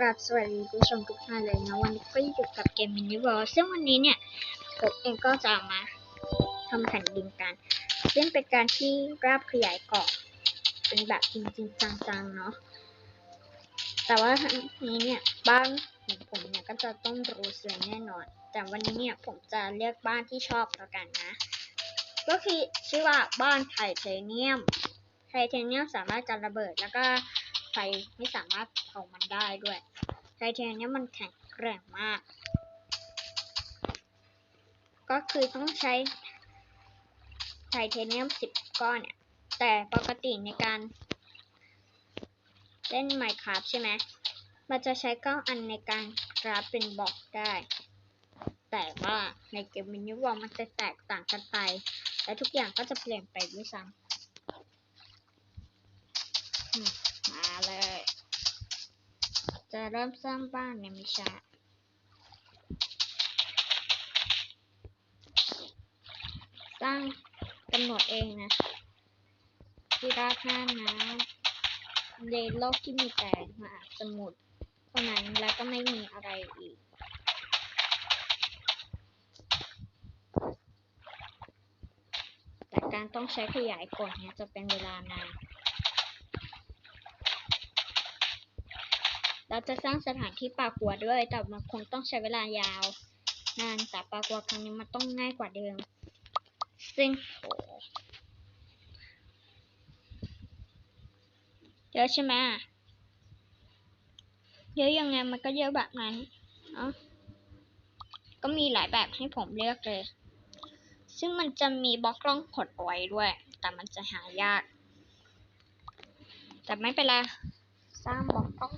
ครับสวัสดีคุณผู้ชมทุกท่านเลยนะวันนี้ก็อยู่กับเกมมินิวอลซึ่งวันนี้เนี่ยผมเองก็จะมาทำแผ่นดินกัน ซึ่งเป็นการที่ราบขยายเกาะเป็นแบบจริงๆจังๆเนาะแต่ว่าทั้งนี้เนี่ยบ้านของผมเนี่ยก็จะต้องรูเสือแน่นอน แต่วันนี้เนี่ยผมจะเลือกบ้านที่ชอบแล้วกันนะ ก็คือชื่อว่าบ้านไทเทเนียมไทเทเนียมสามารถการระเบิดแล้วก็ ไฟไม่สามารถเผามันได้ด้วยไทเทเนียมมันแข็งแกร่งมาก ก็คือต้องใช้ไทเทเนียมสิบก้อนเนี่ย แต่ปกติในการ เล่น Minecraft ใช่ไหมมันจะใช้ก้าอันในการกราฟเป็นบล็อกได้ แต่ว่าในเกมมินิวอลมันจะแตกต่างกันไป และทุกอย่างก็จะเปลี่ยนไปด้วยซ้ำ จะเริ่มสร้างบ้านในมิชาสร้างกำหนดเองนะที่ราดหน้าน้ำในโลกที่มีแต่มาสมุทรเท่านั้นและก็ไม่มีอะไรอีกแต่การต้องใช้ขยายกดเนี่ยจะเป็นเวลานาน เราจะสร้างสถานที่ปากัวด้วย แต่มันคงต้องใช้เวลายาวนานแต่ปากัวครั้งนี้มันต้องง่ายกว่าเดิม ซึ่งเยอะใช่ไหมเยอะยังไงมันก็เยอะแบบนั้นเนาะก็มีหลายแบบให้ผมเลือกเลย ซึ่งมันจะมีบล็อกร่องหดไว้ด้วย แต่มันจะหายาก แต่ไม่เป็นไร สร้างบล็อกร่อง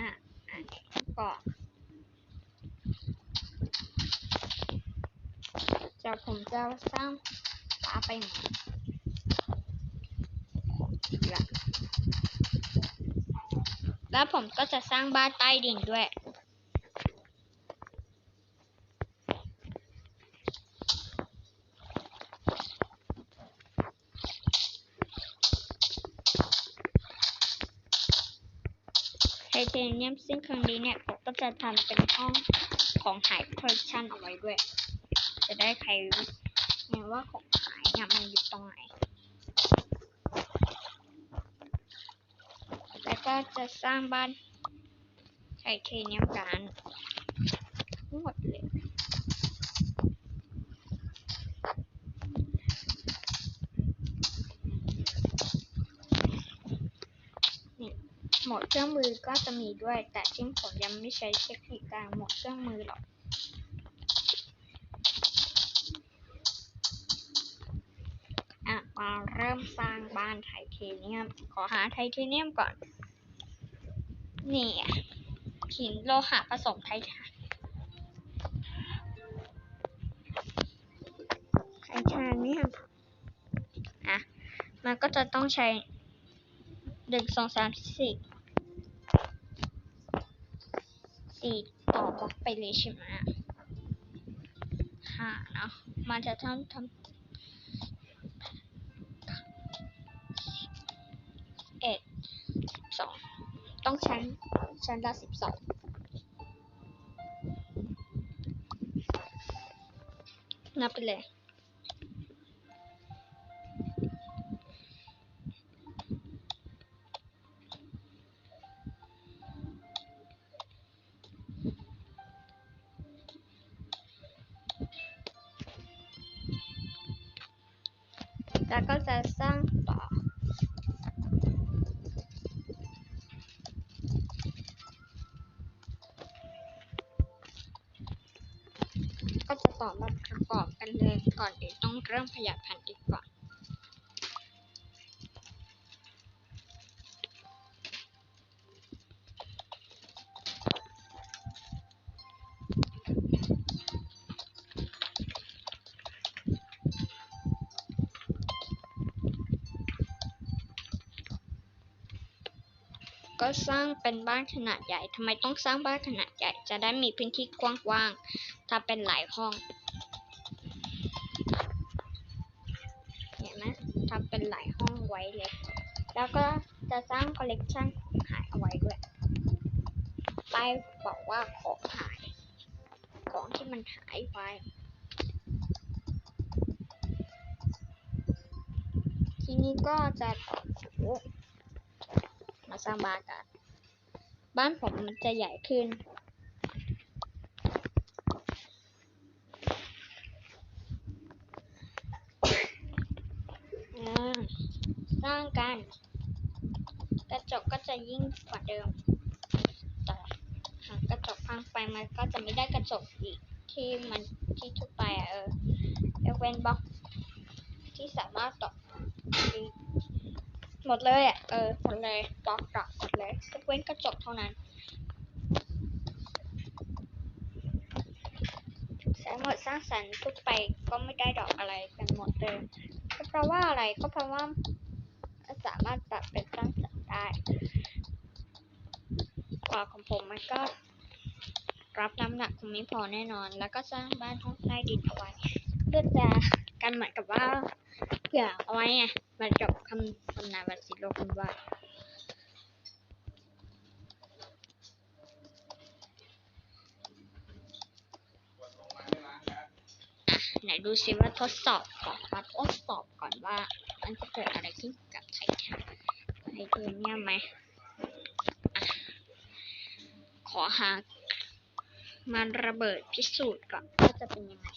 ะอะก็ จะผมจะสร้างฟ้าไปหมดละแล้วผมก็จะสร้างบ้านใต้ดินด้วย ไทเทเนียมซึ่งครั้งนี้เนี่ย ผมก็จะทำเป็นห้องของหายคอลเลคชันเอาไว้ด้วย จะได้ใครเห็นว่าของหายเนี่ยมันอยู่ตรงไหน แล้วก็จะสร้างบ้านไทเทเนียมกันทั้งหมดเลยหมดเครื่องมือก็จะมีด้วย แต่จริงผมยังไม่ใช้เทคนิคการหมดเครื่องมือหรอก อะ มาเริ่มสร้างบ้านไทเทเนียม ขอหาไทเทเนียมก่อน นี่หินโลหะผสมไทเทไทเทเนียมอะ มันก็จะต้องใช้หนึ่งสองสามสี่สี่ต่อบล็อกไปเลยใช่ไหมห้าเนาะมันจะทำทำ ต้องชั้น ชั้นละสิบสองนับไปเลยแล้วก็จะสร้างต่อ ก่อนเดี๋ยวต้องเริ่มขยับแผ่นดินก่อนกก็สร้างเป็นบ้านขนาดใหญ่ ทำไมต้องสร้างบ้านขนาดใหญ่ จะได้มีพื้นที่กว้างๆ ถ้าเป็นหลายห้อง เห็นไหมทำเป็นหลายห้องไว้เลย แล้วก็จะสร้างคอลเลกชันของหายเอาไว้ด้วยป้ายบอกว่าของหาย ของที่มันหายไปทีนี้ก็จะต่อถูมาสร้างบ้านกัน บ้านผมมันจะใหญ่ขึ้น อ่าสร้างกัน กระ จกก็จะยิ่งกว่าเดิม แต่หากกระจกพังไปมันก็จะไม่ได้กระจกอีกที่มันที่ทุบไปอะเออยกเว้นบล็อกที่สามารถต่อหมดเลยอะเออหมดเลยบล็อกดอกหมดเลยยกเว้นกระจกเท่านั้นใช้หมดสร้างสรรค์ทุกไปก็ไม่ได้ดอกอะไรกันหมดเลยก็เพราะว่าอะไรก็เพราะว่าสามารถปรับเป็นสร้างสรรค์ ได้กว่าของผมมันก็ รับน้ำหนักคงไม่พอแน่นอน แล้วก็สร้างบ้านห้องใต้ดินเอาไว้ เพื่อจะกันเหมือนกับว่าเผื่อเอาไว้ไงมันจบคำทำนายวันสิโลคุณว่าไหนดูซิว่าทดสอบก่อนมาทดสอบก่อนว่า มันจะเกิดอะไรขึ้นกับไไทเทเนียมไหม ขอหามันระเบิดพิสูจน์ก่อนว่าจะเป็นยังไง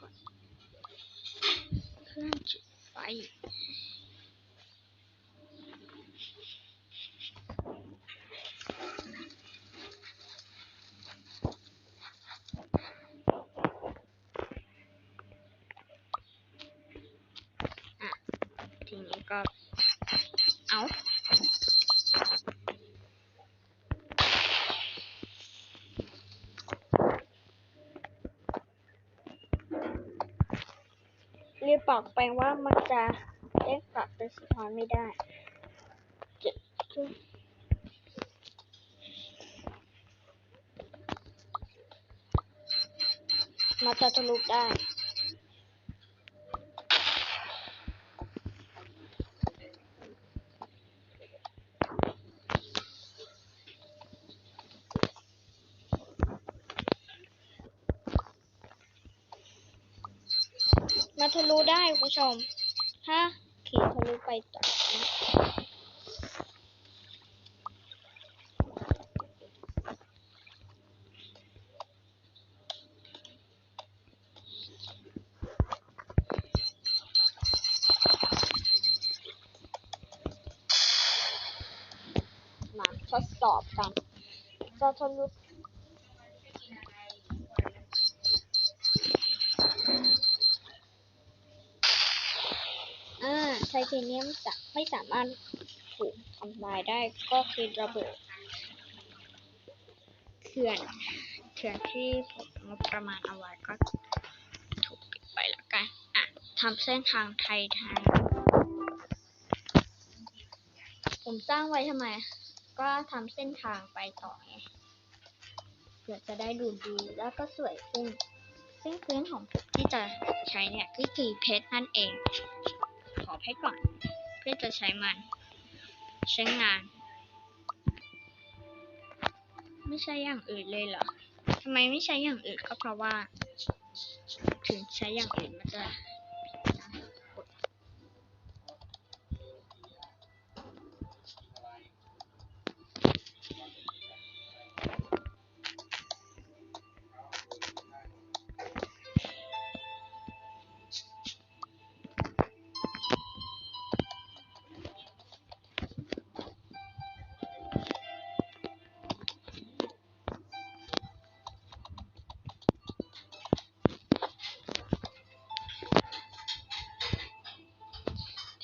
ก่อนเครื่องจุดไฟ ทีนี้ก็ เอา บอกไปว่ามันจะเล่นกลับเป็นสะท้อนไม่ได้เจ็ดจุดมันจะทะลุได้ ทะลุได้คุณผู้ชมถ้าขี่ทะลุไปต่อมาทดสอบกันจะทะลุอ่าไท เทเนียมจะไม่สามารถถูกทำลายได้ก็คือระเบิดเขื่อนเขื่อนที่ผมงบประมาณเอาไว้ก็ถูกปิดไปแล้วกัน อะทำเส้นทางไทยทางผมสร้างไว้ทำไม ก็ทำเส้นทางไปต่อไงเพื่อจะได้ดูดีแล้วก็สวยขึ้นซึ่งพื้นของผมที่จะใช้เนี่ยก็คือเพชรนั่นเอง อเพชรก่อน เพื่อจะใช้มัน ใช้งาน ไม่ใช่อย่างอื่นเลยเหรอทำไมไม่ใช้อย่างอื่นก็เพราะว่า ถึงใช้อย่างอื่นมันจะ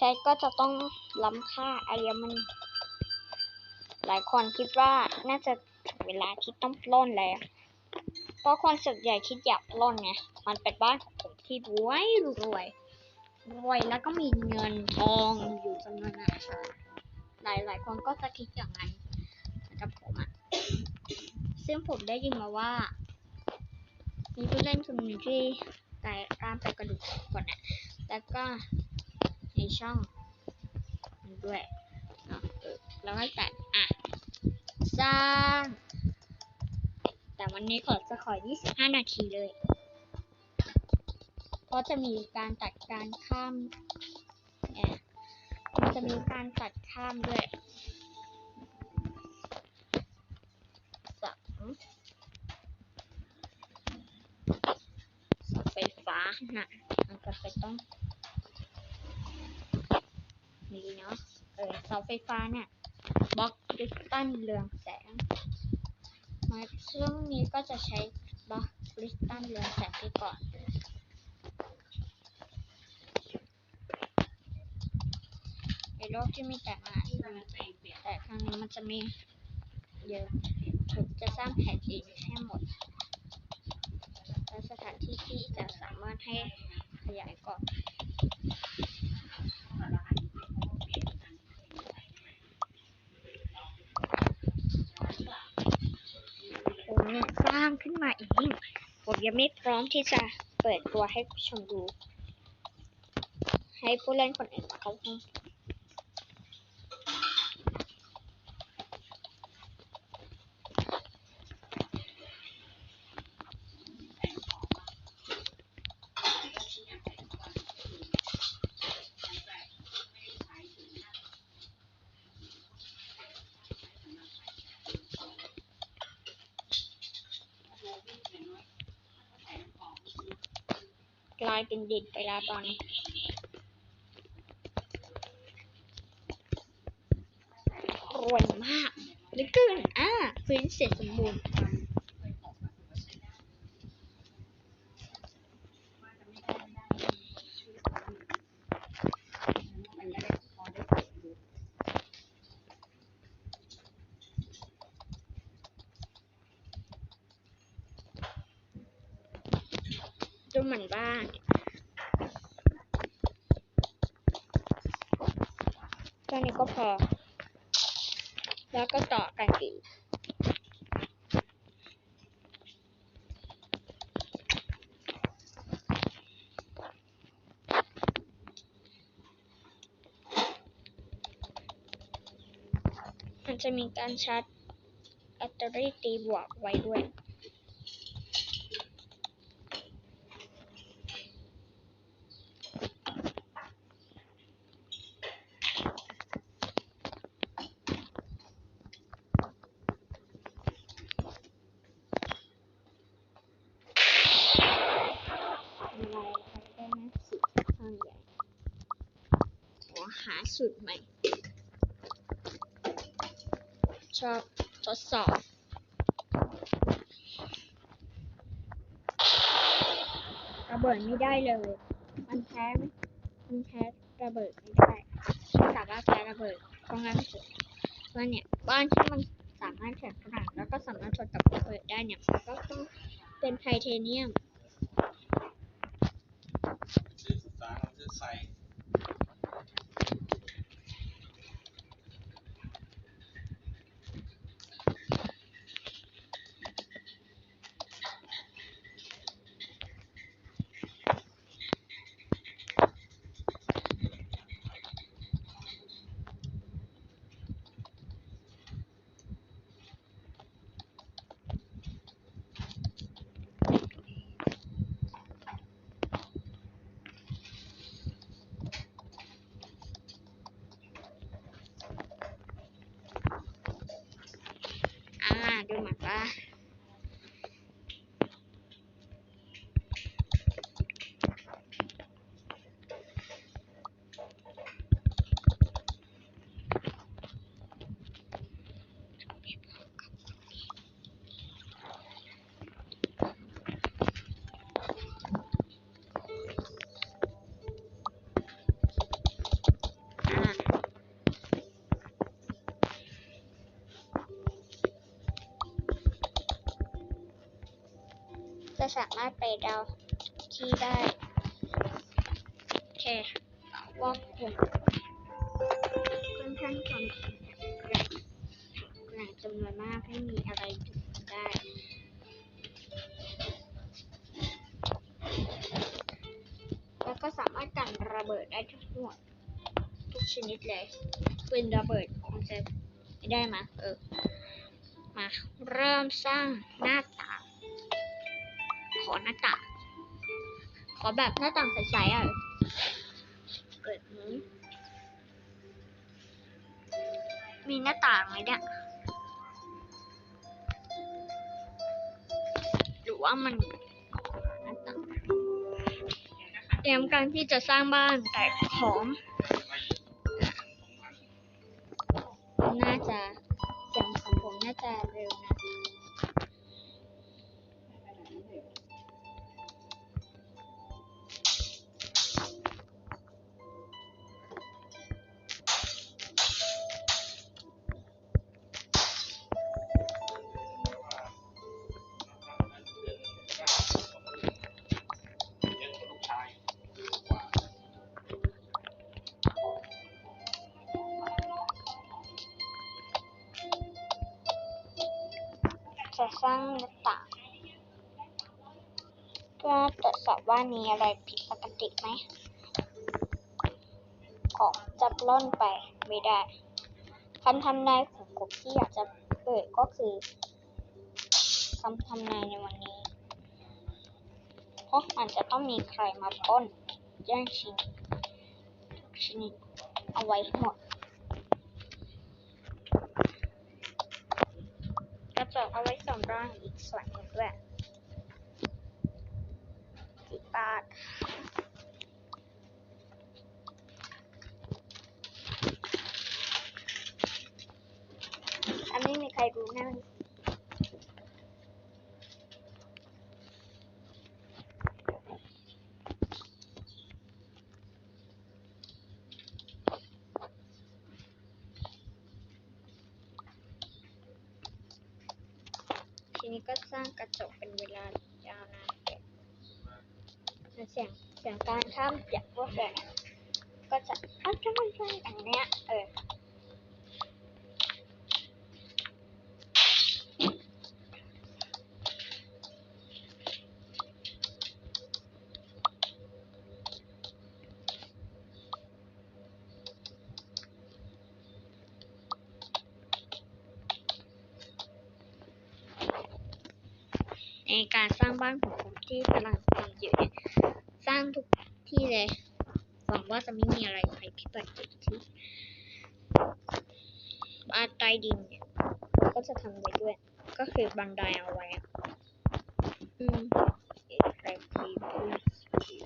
แคทก็จะต้องล้ำค่าอายมัน หลายคนคิดว่าน่าจะถึงเวลาที่ต้องปล้นแล้ว เพราะคนส่วนใหญ่คิดอยากปล้นไงมันเป็นบ้านของผมที่รวยรวยรวยแล้วก็มีเงินทองอยู่จำนวนมหาศาลหลายหลายคนก็จะคิดอย่างนั้นกับผมอะซึ่งผมได้ยินมาว่า มีผู้เล่นคนหนึ่งที่ตายตามไปกระดูกสองคนอะแล้วก็ ในช่องนี้ด้วยเนาะเออแล้วให้ตัดอะสร้าง แต่วันนี้ขอจะขอ 25 นาทีเลย เพราะจะมีการตัดการข้ามเนี่ยมันจะมีการตัดข้ามด้วยสองเสาไฟฟ้าน่ะมันก็ไปต้อง นี่เนาะเออเสาไฟฟ้าเนี่ยบล็อกคริสตัลเรืองแสงมาช่วงนี้ก็จะใช้บล็อกคริสตัลเรืองแสงไปก่อนในโลกที่มีแต่มาแต่ครั้งนี้มันจะมีเยอะผมจะสร้างแผ่นดินให้หมดและสถานที่ที่จะสามารถให้ขยายเกาะ ผมเนี่ยสร้างขึ้นมาเอง ผม ยังไม่พร้อมที่จะเปิดตัวให้ผู้ชมดู ให้ผู้เล่นคนอื่นมาเขาายเป็นดินไปแล้วตอนนี้รวยมากเหลือเกินอ่าฟื้นเสร็จสมบูรณ์ดูเหมือนว่าแค่นี้ก็พอ แล้วก็ต่อกันอีกมันจะมีการชาร์จแบตเตอรี่ตีบวกไว้ด้วย ทำลายอะไรได้ไหมสูตรข้างใหญ่ขอหา สูตรใหม่ ชอบทดสอบ ระเบิดไม่ได้เลย มันแพ้ไหมมันแพ้ระเบิดไม่ได้ไม่สามารถแพ้ระเบิดเพราะงั้นผมว่าเนี่ยบ้านที่มันสามารถแข็งขนาดแล้วก็สามารถทนกับระเบิดได้เนี่ยมันก็ต้องเป็นไทเทเนียม จะสามารถไปดาวที่ได้โอเคว่าผมค่อนข้างทำแกร่งแกร่งจำนวนมากให้มีอะไรหยุดได้แล้วก็สามารถกันระเบิดได้ทุกหมวดทุกชนิดเลยปืนระเบิดคงจะไม่ได้มาเออมาเริ่มสร้างหน้า ขอหน้าต่าง ขอแบบหน้าต่างใสๆอะ เปิดนี้ มีหน้าต่างไหมเนี่ย หรือว่ามันหน้าต่างเตรียมการที่จะสร้างบ้านแต่ของ สร้างหน้าต่าง เพื่อตรวจสอบว่ามีอะไรผิดปกติไหม ของจะปล้นไปไม่ได้คำทำนายของผมที่อยากจะเปิดก็คือคำทำนายในวันนี้ เพราะมันจะต้องมีใครมาปล้นแย่งชิงทุกชนิดเอาไว้หมด กระ จกเอาไว้สำรองอีกส่วนหนึ่งด้วยสิบบาทอันนี้มีใครรู้แน่เลยที นี้ก็สร้างกระจกเป็นเวลายาวนานเก็บเสียงเสียงการข้ามจากพวกแกก็จะอ้าวใช่ใช่ใช่อย่างเนี้ยเออ ในการสร้างบ้านของผมที่กำลังทำอยู่เนี่ยสร้างทุกที่เลยหวังว่าจะไม่มีอะไรภัยพิบัติเกิดขึ้นบ้านใต้ดินเนี่ยก็จะทำไว้ด้วย ก็คือบันไดเอาไว้อืมอะไรพีพี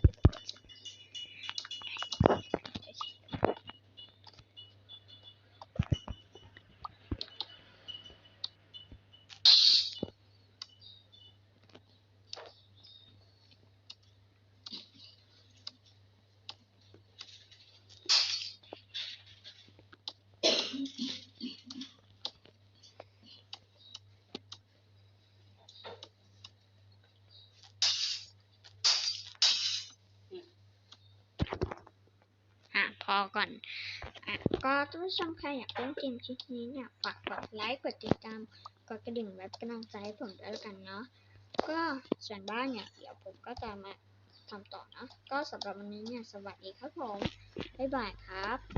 อะพอก่อนอะก็ท่านผู้ชมใครอยากเล่นเกมคลิปนี้เนี่ยฝากกดไลค์กดติดตามกดกระดิ่งไว้เป็นกำลังใจให้ผมด้วยแล้วกันเนาะก็ส่วนบ้านเนี่ยเดี๋ยวผมก็จะมาทำต่อเนาะก็สำหรับวันนี้เนี่ยสวัสดีครับผมบ๊ายบายครับ